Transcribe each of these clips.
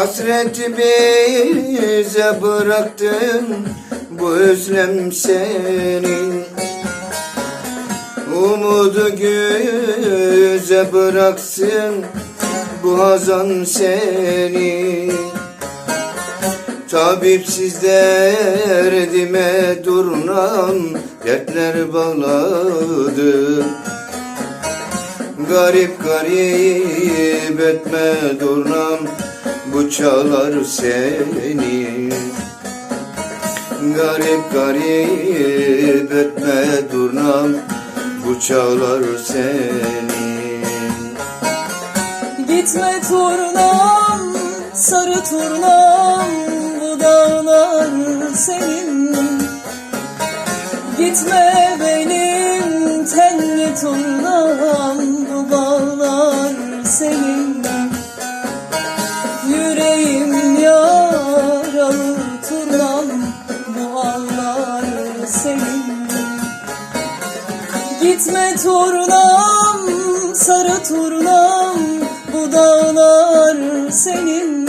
Hasreti bize bıraktın bu özlem senin Umudu göze bıraksın bu hazan seni. Tabipsiz derdime durnan dertler bağladı Garip garip etme durnam bu çağlar seni. Garip garip etme durnam bu çağlar seni. Gitme turnam, sarı turnam Gitme turnam, sarı turnam Bu dağlar senin.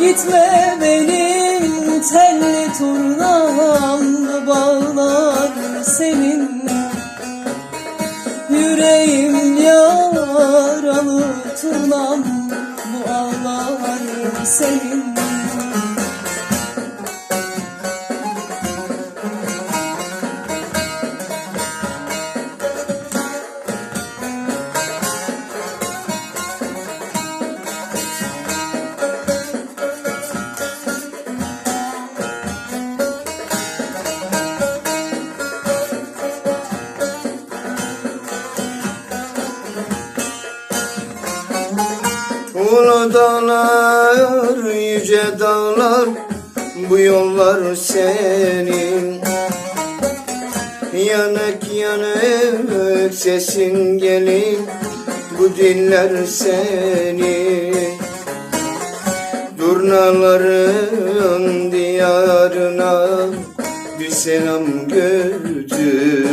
Gitme benim telli turnam Bu bağlar senin. Yüreğim yaralı turnam Bu ağlar senin Ulu dağlar, yüce dağlar Bu yollar senin. Yanık yanık sesin gelin Bu diller senin. Durnaların diyarına Bir selam götür.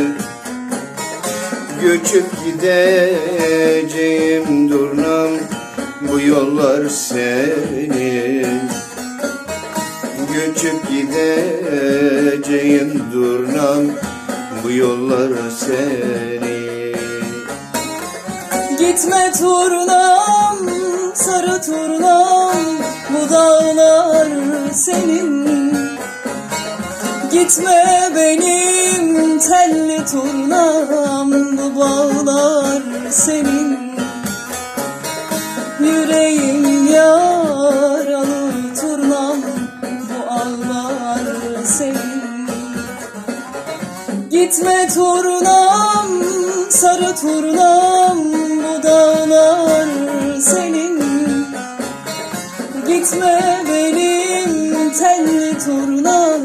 Göçüp gideceğim Bu yollar senin Göçüp gideceğim durnam Bu yollar senin Gitme turnam, sarı turnam Bu dağlar senin. Gitme benim telli turnam Bu bağlar senin Yüreğim yaralı turnam Bu ağlar senin Gitme turnam, sarı turnam Bu dağlar senin. Gitme benim telli turnam